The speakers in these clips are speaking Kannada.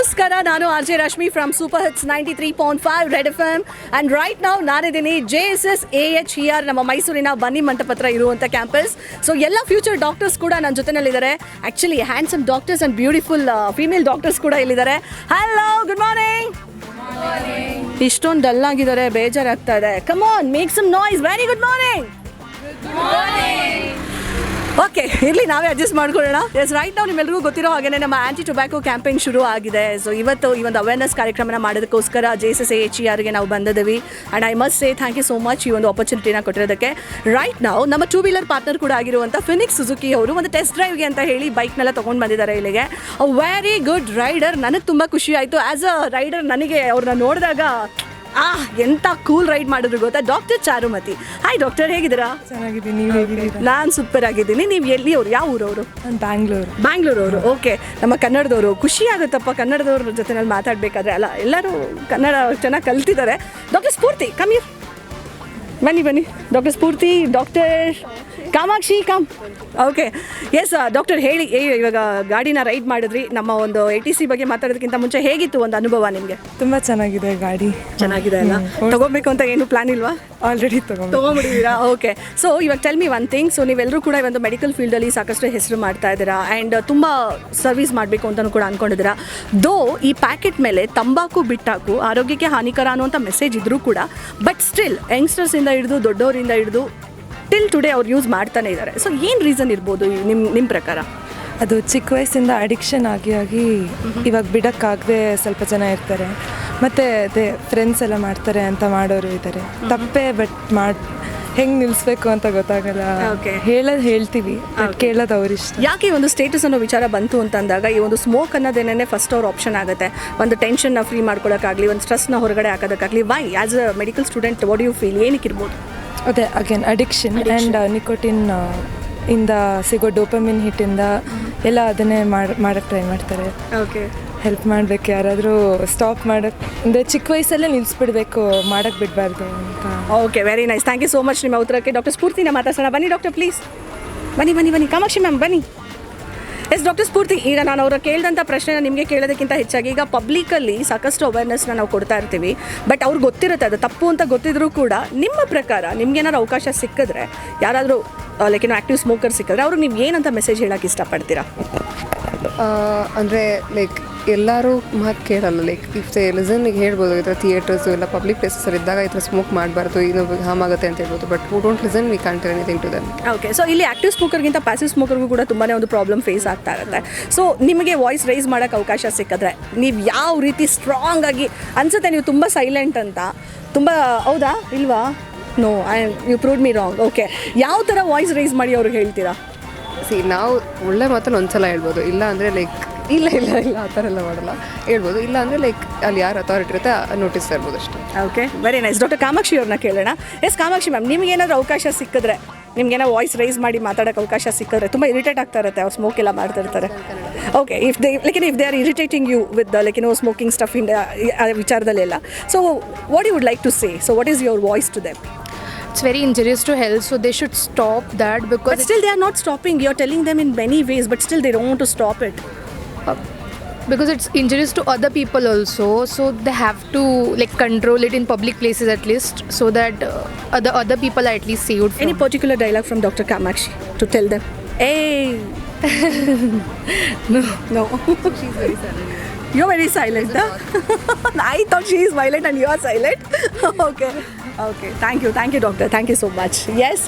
ನಮಸ್ಕಾರ, ನಾನು R J Rashmi from super hits ninety three point five red F M and right ನಾವು ನಾನಿದ್ದೀನಿ J S S A H E R ನಮ್ಮ ಮೈಸೂರಿನ ಬನ್ನಿ ಮಂಟಪ ಹತ್ರ ಇರುವಂಥ ಕ್ಯಾಂಪಸ್ ಸೊ ಎಲ್ಲ ಫ್ಯೂಚರ್ ಡಾಕ್ಟರ್ಸ್ ಕೂಡ ನನ್ನ ಜೊತೆನಲ್ಲಿದ್ದಾರೆ. Actually handsome doctors and beautiful female doctors ಕೂಡ ಇಲ್ಲಿದ್ದಾರೆ. ಹಲೋ ಗುಡ್ ಮಾರ್ನಿಂಗ್ ಇಷ್ಟೊಂದು ಡಲ್ ಆಗಿದ್ದಾರೆ, ಬೇಜಾರಾಗ್ತಾ ಇದೆ. Come on make some noise very good morning okay ಇರಲಿ, ನಾವೇ ಅಡ್ಜಸ್ಟ್ ಮಾಡ್ಕೊಳ್ಳೋಣ. ಎಸ್ ರೈಟ್ ನಾವು ನಿಮ್ಮೆಲ್ಲರಿಗೂ ಗೊತ್ತಿರೋ ಹಾಗೆ ನಮ್ಮ ಆ್ಯಂಟಿ ಟೊಬ್ಯಾಕೋ ಕ್ಯಾಂಪೇನ್ ಶುರು ಆಗಿದೆ. ಸೊ ಇವತ್ತು ಈ ಒಂದು ಅವೇರ್ನೆಸ್ ಕಾರ್ಯಕ್ರಮನ ಮಾಡೋದಕ್ಕೋಸ್ಕರ J S S H E ಆರ್ಗೆ ನಾವು ಬಂದಿದ್ದೀವಿ. And I must say thank you so much ಈ ಒಂದು ಆಪರ್ಚುನಿಟಿನ ಕೊಟ್ಟಿರೋದಕ್ಕೆ. ರೈಟ್ ನಾವು ನಮ್ಮ ಟೂ ವೀಲರ್ ಪಾರ್ಟ್ನರ್ ಕೂಡ ಆಗಿರುವಂಥ ಫಿನಿಕ್ಸ್ ಸುಜುಕಿ ಅವರು ಒಂದು ಟೆಸ್ಟ್ ಡ್ರೈವ್ಗೆ ಅಂತ ಹೇಳಿ ಬೈಕ್ನೆಲ್ಲ ತೊಗೊಂಡು ಬಂದಿದ್ದಾರೆ ಇಲ್ಲಿಗೆ. ವೆರಿ ಗುಡ್ ರೈಡರ್ ನನಗೆ ತುಂಬ ಖುಷಿ ಆಯಿತು. ಆ್ಯಸ್ ಅ ರೈಡರ್ ನನಗೆ ಅವ್ರನ್ನ ನೋಡಿದಾಗ ಆ ಎಂತ ಕೂಲ್ ರೈಡ್ ಮಾಡಿದ್ರು ಗೊತ್ತಾ? ಡಾಕ್ಟರ್ ಚಾರುಮತಿ. ಹಾಯ್ ಡಾಕ್ಟರ್ ಹೇಗಿದ್ದೀರಾ? ಚೆನ್ನಾಗಿದ್ದೀನಿ ನೀವು ಹೇಗಿದ್ದೀರಾ? ನಾನು ಸೂಪರ್ ಆಗಿದ್ದೀನಿ. ನೀವು ಎಲ್ಲಿ ಅವರು ಯಾವ ಊರವರು? ನಾನು ಬ್ಯಾಂಗ್ಳೂರು ಬ್ಯಾಂಗ್ಳೂರವರು ಓಕೆ ನಮ್ಮ ಕನ್ನಡದವರು. ಖುಷಿ ಆಗುತ್ತಪ್ಪ ಕನ್ನಡದವ್ರ ಜೊತೆನಲ್ಲಿ ಮಾತಾಡಬೇಕಾದ್ರೆ. ಅಲ್ಲ ಎಲ್ಲರೂ ಕನ್ನಡ ಚೆನ್ನಾಗಿ ಕಲ್ತಿದ್ದಾರೆ. ಡಾಕ್ಟರ್ ಸ್ಫೂರ್ತಿ ಕಮ್ಮಿ ಬನ್ನಿ ಬನ್ನಿ. Doctor Spoorthi doctor Kamakshi calm. Okay yes doctor ಹೇಳಿ ಇವಾಗ ಗಾಡಿನ ರೈಡ್ ಮಾಡಿದ್ರಿ. ನಮ್ಮ ಒಂದು ಎ ಟಿ ಸಿ ಬಗ್ಗೆ ಮಾತಾಡೋದಕ್ಕಿಂತ ಮುಂಚೆ ಹೇಗಿತ್ತು ಒಂದು ಅನುಭವ ನಿಮಗೆ? ತುಂಬ ಚೆನ್ನಾಗಿದೆ ಗಾಡಿ. ಚೆನ್ನಾಗಿದೆ ಅಲ್ಲ? ತಗೋಬೇಕು ಅಂತ ಏನು ಪ್ಲಾನ್ ಇಲ್ವಾ? ಆಲ್ರೆಡಿ ತಗೊಂಡು. ತೊಗೊಂಬಿಟ್ಟಿದ್ದೀರಾ ಓಕೆ ಸೊ ಇವಾಗ tell me one thing so ನೀವೆಲ್ಲರೂ ಕೂಡ ಒಂದು ಮೆಡಿಕಲ್ ಫೀಲ್ಡಲ್ಲಿ ಸಾಕಷ್ಟು ಹೆಸರು ಮಾಡ್ತಾ ಇದ್ದೀರಾ? ಆ್ಯಂಡ್ ತುಂಬ ಸರ್ವಿಸ್ ಮಾಡಬೇಕು ಅಂತಲೂ ಕೂಡ ಅಂದ್ಕೊಂಡಿದ್ದೀರಾ ದೋ ಈ ಪ್ಯಾಕೆಟ್ ಮೇಲೆ ತಂಬಾಕು ಬಿಟ್ಟಾಕು ಆರೋಗ್ಯಕ್ಕೆ ಹಾನಿಕರ ಅನ್ನುವಂಥ ಮೆಸೇಜ್ ಇದ್ರೂ ಕೂಡ ಬಟ್ ಸ್ಟಿಲ್ ಯಂಗ್ಸ್ಟರ್ಸಿಂದ ಹಿಡಿದು ದೊಡ್ಡವರಿಂದ ಹಿಡಿದು ಟಿಲ್ ಟುಡೇ ಅವ್ರು ಯೂಸ್ ಮಾಡ್ತಾನೆ ಇದ್ದಾರೆ ಸೊ ಏನು ರೀಸನ್ ಇರ್ಬೋದು ನಿಮ್ಮ ನಿಮ್ಮ ಪ್ರಕಾರ? ಅದು ಚಿಕ್ಕ ವಯಸ್ಸಿಂದ ಅಡಿಕ್ಷನ್ ಆಗಿ ಆಗಿ ಇವಾಗ ಬಿಡೋಕ್ಕಾಗದೆ ಸ್ವಲ್ಪ ಜನ ಇರ್ತಾರೆ. ಮತ್ತು ಅದೇ ಫ್ರೆಂಡ್ಸ್ ಎಲ್ಲ ಮಾಡ್ತಾರೆ ಅಂತ ಮಾಡೋರು ಇದ್ದಾರೆ ತಪ್ಪೇ ಬಟ್ ಮಾಡಿ ಹೆಂಗೆ ನಿಲ್ಲಿಸ್ಬೇಕು ಅಂತ ಗೊತ್ತಾಗಲ್ಲ. ಹೇಳೋದು ಹೇಳ್ತೀವಿ ಕೇಳೋದು ಅವ್ರ ಇಷ್ಟ. ಯಾಕೆ ಒಂದು ಸ್ಟೇಟಸ್ ಅನ್ನೋ ವಿಚಾರ ಬಂತು ಅಂತ ಅಂದಾಗ ಈ ಒಂದು ಸ್ಮೋಕ್ ಅನ್ನೋದೇನೇ ಫಸ್ಟ್ ಅವ್ರ ಆಪ್ಷನ್ ಆಗುತ್ತೆ. ಒಂದು ಟೆನ್ಷನ್ನ ಫ್ರೀ ಮಾಡ್ಕೊಳ್ಳೋಕ್ಕಾಗಲಿ ಒಂದು ಸ್ಟ್ರೆಸ್ನ ಹೊರಗಡೆ ಹಾಕೋದಕ್ಕಾಗಲಿ why as a medical student what you feel ಏನಕ್ಕಿರ್ಬೋದು? ಅದೇ ಅಗೇನ್ ಅಡಿಕ್ಷನ್ ಆ್ಯಂಡ್ ನಿಕೋಟಿನ್ ಇಂದ ಸಿಗೋ ಡೋಪಮಿನ್ ಹಿಟ್ಟಿಂದ ಎಲ್ಲ ಅದನ್ನೇ ಮಾಡಿ ಮಾಡೋಕ್ಕೆ ಟ್ರೈ ಮಾಡ್ತಾರೆ. ಓಕೆ ಹೆಲ್ಪ್ ಮಾಡಬೇಕು ಯಾರಾದರೂ ಸ್ಟಾಪ್ ಮಾಡೋಕ್ಕೆ ಅಂದರೆ ಚಿಕ್ಕ ವಯಸ್ಸಲ್ಲೇ ನಿಲ್ಲಿಸ್ಬಿಡ್ಬೇಕು ಮಾಡೋಕ್ಕೆ ಬಿಡಬಾರ್ದು ಅಂತ. Okay very nice thank you so much ನಿಮ್ಮ ಉತ್ತರಕ್ಕೆ ಡಾಕ್ಟರ್ ಸ್ಫೂರ್ತಿನ ಮಾತಾಡ್ಸೋಣ. ಬನ್ನಿ ಡಾಕ್ಟರ್ ಪ್ಲೀಸ್ ಬನ್ನಿ ಬನ್ನಿ ಬನ್ನಿ. ಕಾಮಾಕ್ಷಿ ಮ್ಯಾಮ್ ಬನ್ನಿ. ಎಸ್, ಡಾಕ್ಟರ್ ಸ್ಫೂರ್ತಿ, ಈಗ ನಾನು ಅವರ ಕೇಳಿದಂಥ ಪ್ರಶ್ನೆ ನಿಮಗೆ ಕೇಳೋದಕ್ಕಿಂತ ಹೆಚ್ಚಾಗಿ ಈಗ ಪಬ್ಲಿಕಲ್ಲಿ ಸಾಕಷ್ಟು ಅವೇರ್ನೆಸ್ನ ನಾವು ಕೊಡ್ತಾ ಇರ್ತೀವಿ. ಬಟ್ ಅವ್ರಿಗೆ ಗೊತ್ತಿರುತ್ತೆ, ಅದು ತಪ್ಪು ಅಂತ ಗೊತ್ತಿದ್ರೂ ಕೂಡ ನಿಮ್ಮ ಪ್ರಕಾರ ನಿಮ್ಗೇನಾದ್ರು ಅವಕಾಶ ಸಿಕ್ಕಿದ್ರೆ, ಯಾರಾದರೂ ಲೈಕ್ ಏನೋ ಆ್ಯಕ್ಟಿವ್ ಸ್ಮೋಕರ್ ಸಿಕ್ಕಿದ್ರೆ, ಅವ್ರಿಗೆ ನೀವು ಏನಂತ ಮೆಸೇಜ್ ಹೇಳಕ್ಕೆ ಇಷ್ಟಪಡ್ತೀರಾ? ಅಂದರೆ ಲೈಕ್ ಎಲ್ಲರೂ ಮಾತು ಕೇಳಲ್ಲ. ಲೈಕ್ ಇಫ್ ದೇ ಲಿಸನ್ ಹೇಳ್ಬೋದು ಈ ಥರ ಥಿಯೇಟರ್ಸು ಎಲ್ಲ ಪಬ್ಲಿಕ್ ಪ್ಲೇಸಸ್ ಇದ್ದಾಗ ಈ ಥರ ಸ್ಮೋಕ್ ಮಾಡಬಾರ್ದು ಇನ್ನೊಬ್ಬ ಹಾಮ್ ಆಗುತ್ತೆ ಅಂತ ಹೇಳ್ಬೋದು. But we don't listen we can't anything to them okay so ಇಲ್ಲಿ ಆಕ್ಟಿವ್ ಸ್ಮೋಕರ್ಗಿಂತ ಪ್ಯಾಸಿವ್ ಸ್ಮೋಕರ್ಗೂ ಕೂಡ ತುಂಬಾ ಒಂದು ಪ್ರಾಬ್ಲಮ್ ಫೇಸ್ ಆಗ್ತಾ ಇರುತ್ತೆ. ಸೊ ನಿಮಗೆ ವಾಯ್ಸ್ ರೈಸ್ ಮಾಡೋಕ್ಕೆ ಅವಕಾಶ ಸಿಕ್ಕಿದ್ರೆ ನೀವು ಯಾವ ರೀತಿ ಸ್ಟ್ರಾಂಗ್ ಆಗಿ ಅನ್ಸುತ್ತೆ ನೀವು ತುಂಬ ಸೈಲೆಂಟ್ ಅಂತ. ತುಂಬ ಹೌದಾ? ಇಲ್ವಾ? No I you prove me wrong okay ಯಾವ ಥರ ವಾಯ್ಸ್ ರೈಸ್ ಮಾಡಿ ಅವ್ರಿಗೆ ಹೇಳ್ತೀರಾ? ಸಿ ನಾವು ಒಳ್ಳೆ ಮಾತನ್ನು ಒಂದ್ಸಲ ಹೇಳ್ಬೋದು. ಇಲ್ಲ ಅಂದರೆ ಲೈಕ್ ಇಲ್ಲ ಇಲ್ಲ ಇಲ್ಲ ಆ ಥರ ಎಲ್ಲ ಮಾಡಲ್ಲ. ಹೇಳ್ಬೋದು. ಇಲ್ಲ ಅಂದರೆ ಲೈಕ್ ಅಲ್ಲಿ ಯಾರು ಅಥಾರಿಟಿ ಇರುತ್ತೆ ನೋಟಿಸ್ ಇರ್ಬೋದು ಅಷ್ಟೇ. Okay very nice doctor Kamakshi ಅವ್ರನ್ನ ಕೇಳೋಣ. ಎಸ್ ಕಾಮಾಕ್ಷಿ ಮ್ಯಾಮ್ ನಿಮಗೇನಾದ್ರು ಅವಕಾಶ ಸಿಕ್ಕಿದ್ರೆ ನಿಮ್ಗೇನೋ ವಾಯ್ಸ್ ರೈಸ್ ಮಾಡಿ ಮಾತಾಡೋಕ್ಕೆ ಅವಕಾಶ ಸಿಕ್ಕಿದ್ರೆ ತುಂಬ ಇರಿಟೇಟ್ ಆಗ್ತಾ ಇರುತ್ತೆ ಅವ್ರು ಸ್ಮೋಕ್ ಎಲ್ಲ ಮಾಡ್ತಾ ಇರ್ತಾರೆ. Okay if they like if they are irritating you with like no smoking stuff in ವಿಚಾರದಲ್ಲೆಲ್ಲ so what you would like to say so what is your voice to them it's very injurious to health so they should stop that But still still, they are not stopping. You're telling them in many ways, but still, they don't want to stop it. Because it's injurious to other people also so they have to like control it in public places at least so that uh, other other people are at least saved from Any particular dialogue from Dr. Kamakshi to tell them? Hey! no. No. She's very silent. You're very silent, huh? I thought she is violent and you are silent. okay. Okay thank you thank you doctor thank you so much yes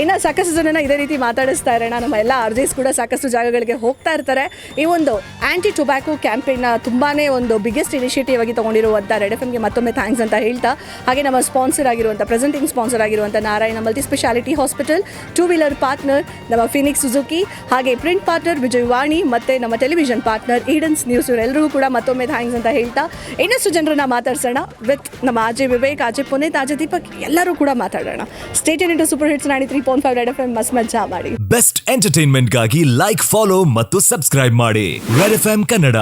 ಇನ್ನು ಸಾಕಷ್ಟು ಜನನ ಇದೇ ರೀತಿ ಮಾತಾಡಿಸ್ತಾ ಇರೋಣ. ನಮ್ಮ ಎಲ್ಲ ಅರ್ಜೀಸ್ ಕೂಡ ಸಾಕಷ್ಟು ಜಾಗಗಳಿಗೆ ಹೋಗ್ತಾ ಇರ್ತಾರೆ. ಈ ಒಂದು ಆ್ಯಂಟಿ ಟೊಬ್ಯಾಕೊ ಕ್ಯಾಂಪೇನ್ನ ತುಂಬಾ ಒಂದು ಬಿಗ್ಗೆಸ್ಟ್ ಇನಿಷಿಯೇಟಿವ್ ಆಗಿ ತೊಗೊಂಡಿರುವಂಥ ರೆಡ್ ಎಫ್ ಎಮ್ಗೆ ಮತ್ತೊಮ್ಮೆ ಥ್ಯಾಂಕ್ಸ್ ಅಂತ ಹೇಳ್ತಾ, ಹಾಗೆ ನಮ್ಮ ಸ್ಪಾನ್ಸರ್ ಆಗಿರುವಂಥ ಪ್ರೆಸೆಂಟಿಂಗ್ ಸ್ಪಾನ್ಸರ್ ಆಗಿರುವಂಥ Narayana multi speciality hospital two wheeler partner ನಮ್ಮ ಫಿನಿಕ್ಸ್ ಸುಜುಕಿ ಹಾಗೆ ಪ್ರಿಂಟ್ ಪಾರ್ಟ್ನರ್ ವಿಜಯವಾಣಿ ಮತ್ತು ನಮ್ಮ ಟೆಲಿವಿಷನ್ ಪಾರ್ಟ್ನರ್ ಈಡನ್ಸ್ ನ್ಯೂಸ್ ಎಲ್ಲರಿಗೂ ಕೂಡ ಮತ್ತೊಮ್ಮೆ ಥ್ಯಾಂಕ್ಸ್ ಅಂತ ಹೇಳ್ತಾ, ಇನ್ನಷ್ಟು ಜನರನ್ನ ಮಾತಾಡ್ಸೋಣ ವಿತ್ ನಮ್ಮ ಆಜೆ ವಿವೇಕ್ ಆಜೆ ಪುನೀತ್ ಆಜೆ ದೀಪಕ್, ಎಲ್ಲರೂ ಕೂಡ ಮಾತಾಡೋಣ. Stay tuned to super hits ninety three point five red F M ಮಸ್ ಮಜ್ಜಾ ಮಾಡಿ. ಬೆಸ್ಟ್ ಎಂಟರ್ಟೈನ್ಮೆಂಟ್ಗಾಗಿ ಲೈಕ್ ಫಾಲೋ ಮತ್ತು ಸಬ್ಸ್ಕ್ರೈಬ್ ಮಾಡಿ. Red F Kannada